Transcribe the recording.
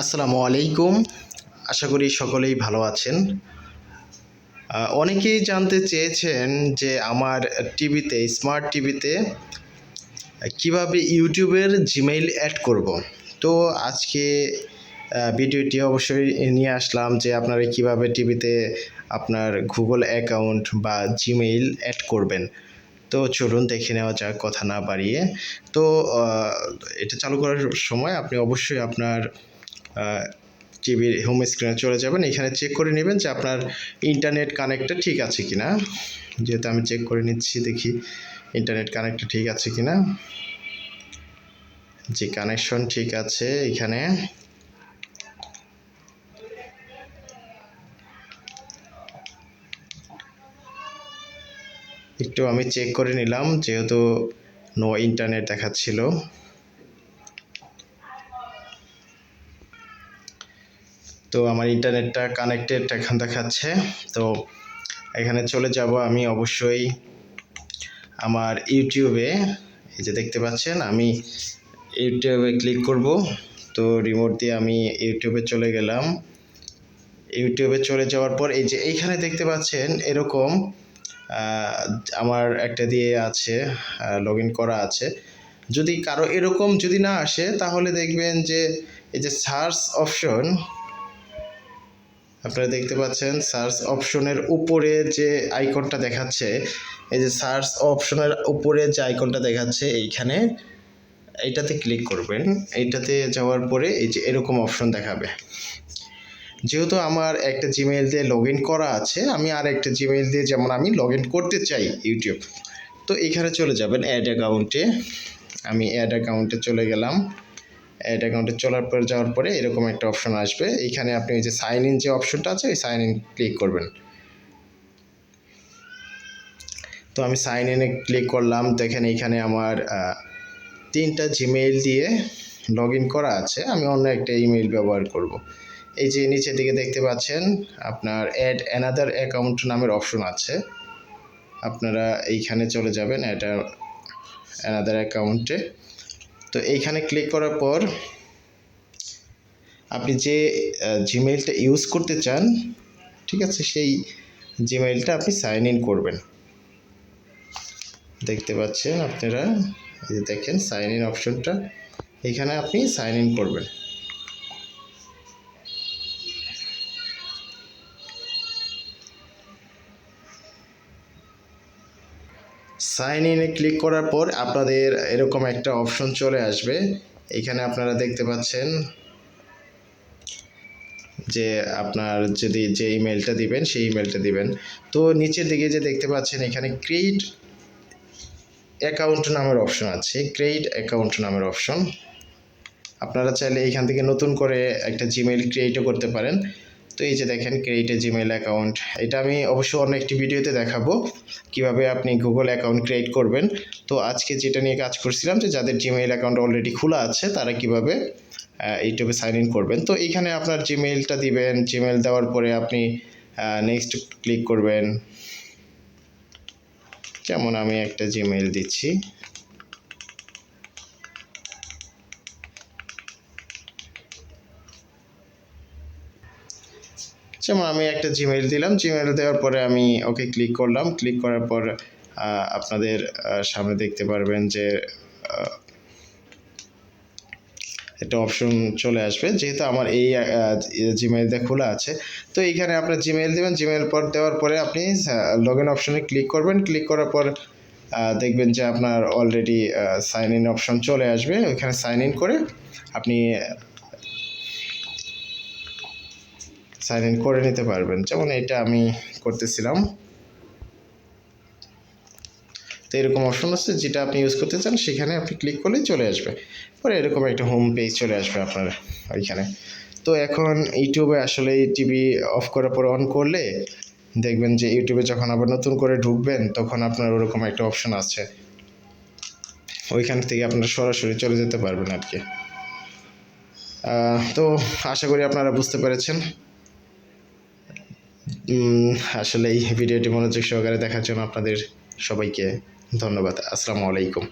আসসালামু আলাইকুম। আশা করি সকলেই ভালো আছেন। অনেকেই জানতে চেয়েছেন যে আমার টিভিতে, স্মার্ট টিভিতে কীভাবে ইউটিউবের জিমেইল অ্যাড করব। তো আজকে ভিডিওটি অবশ্যই নিয়ে আসলাম যে আপনারা কীভাবে টিভিতে আপনার গুগল অ্যাকাউন্ট বা জিমেইল অ্যাড করবেন। তো চলুন দেখে নেওয়া যাক, কথা না বাড়িয়ে। তো এটা চালু করার সময় আপনি অবশ্যই আপনার টিভির হোম স্ক্রিনে চলে যাবেন। এখানে চেক করে নেবেন যে আপনার ইন্টারনেট কানেক্টটা ঠিক আছে কিনা। যেহেতু আমি চেক করে নিচ্ছি, দেখি ইন্টারনেট কানেক্টটা ঠিক আছে কিনা। যে কানেকশন ঠিক আছে এখানে। একটু আমি চেক করে নিলাম, যেহেতু নো ইন্টারনেট দেখাচ্ছিল। তো আমার ইন্টারনেটটা কানেক্টেড এখন দেখাচ্ছে। তো এখানে চলে যাব আমি অবশ্যই আমার ইউটিউবে। এই যে দেখতে পাচ্ছেন, আমি ইউটিউবে ক্লিক করব। তো রিমোট দিয়ে আমি ইউটিউবে চলে গেলাম। ইউটিউবে চলে যাওয়ার পর এই যে এইখানে দেখতে পাচ্ছেন, এরকম আমার একটা দিয়ে আছে লগ করা আছে। যদি কারও এরকম যদি না আসে, তাহলে দেখবেন যে এই যে সার্চ অপশন আপনারা দেখতে পাচ্ছেন সার্চ অপশনের উপরে যে আইকনটা দেখাচ্ছে, এই যে সার্চ অপশনের উপরে যে আইকনটা দেখাচ্ছে এইখানে, এইটাতে ক্লিক করবেন, এইটাতে যাওয়ার পরে এই যে এরকম অপশন দেখাবে। যেহেতু আমার একটা জিমেইল দিয়ে লগ ইন করা আছে, আমি আর একটা জিমেইল দিয়ে যেমন আমি লগ ইন করতে চাই ইউটিউব তো এখানে চলে যাবেন অ্যাড অ্যাকাউন্টে আমি অ্যাড অ্যাকাউন্টে চলে গেলাম। অ্যাড অ্যাকাউন্টে চলার পর, যাওয়ার পরে এরকম একটা অপশন আসবে। এইখানে আপনি ওই যে সাইন ইন যে অপশনটা আছে, ওই সাইন ইন ক্লিক করবেন। তো আমি সাইন ইনে ক্লিক করলাম। দেখেন এইখানে আমার তিনটা জিমেইল দিয়ে লগ ইন করা আছে। আমি অন্য একটা ইমেইল ব্যবহার করব। এই যে নিচের দিকে দেখতে পাচ্ছেন, আপনার অ্যাড অ্যানাদার অ্যাকাউন্ট নামের অপশন আছে। আপনারা এইখানে চলে যাবেন এটা অ্যানাদার অ্যাকাউন্টে তো এইখানে ক্লিক করার পর আপনি যে জিমেইলটা ইউজ করতে চান, ঠিক আছে, সেই জিমেইলটা আপনি সাইন ইন করবেন। দেখতে পাচ্ছেন আপনারা, এই দেখেন সাইন ইন অপশনটা এখানে আপনি সাইন ইন করবেন। সাইন ইনে ক্লিক করার পর আপনাদের এরকম একটা অপশন চলে আসবে। এখানে আপনারা দেখতে পাচ্ছেন যে আপনার যদি যে ইমেলটা দিবেন, সেই ইমেলটা দিবেন। তো নিচের দিকে যে দেখতে পাচ্ছেন, এখানে ক্রিয়েট অ্যাকাউন্ট নামের অপশন আছে। ক্রিয়েট অ্যাকাউন্ট নামের অপশন আপনারা চাইলে এখান থেকে নতুন করে একটা জিমেইল ক্রিয়েটও করতে পারেন। তো এই যে দেখেন ক্রিয়েট এ জিমেইল অ্যাকাউন্ট এটা আমি অবশ্য অন্য একটি ভিডিওতে দেখাবো কীভাবে আপনি গুগল অ্যাকাউন্ট ক্রিয়েট করবেন। তো আজকে যেটা নিয়ে কাজ করছিলাম যে যাদের জিমেইল অ্যাকাউন্ট অলরেডি খোলা আছে, তারা কীভাবে ইউটিউবে সাইন ইন করবেন। তো এইখানে আপনার জিমেইলটা দিবেন জিমেইল দেওয়ার পরে আপনি নেক্সট ক্লিক করবেন। যেমন আমি একটা জিমেইল দিচ্ছি। যেমন আমি একটা জিমেইল দিলাম। জিমেইল দেওয়ার পরে আমি ওকে ক্লিক করলাম। ক্লিক করার পর আপনাদের সামনে দেখতে পারবেন যে একটা অপশন চলে আসবে। যেহেতু আমার এই জিমেইলটা খোলা আছে। তো এইখানে আপনার জিমেইল দেবেন। জিমেইল পর দেওয়ার পরে আপনি লগ ইন অপশনে ক্লিক করবেন। ক্লিক করার পর দেখবেন যে আপনার অলরেডি সাইন ইন অপশন চলে আসবে। ওইখানে সাইন ইন করে আপনি সাইন ইন করে নিতে পারবেন। যেমন এটা আমি করতেছিলাম। তো এরকম অপশন আছে যেটা আপনি ইউজ করতে চান, সেখানে আপনি ক্লিক করলেই চলে আসবে। পরে এরকম একটা হোম পেজ চলে আসবে আপনার ওইখানে। তো এখন ইউটিউবে আসলে টিভি অফ করার পর অন করলে দেখবেন যে ইউটিউবে যখন আবার নতুন করে ঢুকবেন, তখন আপনার ওরকম একটা অপশন আছে। ওইখান থেকে আপনারা সরাসরি চলে যেতে পারবেন আর কি তো আশা করি আপনারা বুঝতে পেরেছেন। আসলে এই ভিডিওটি মনোযোগ সহকারে দেখার জন্য আপনাদের সবাইকে ধন্যবাদ। আসসালামু আলাইকুম।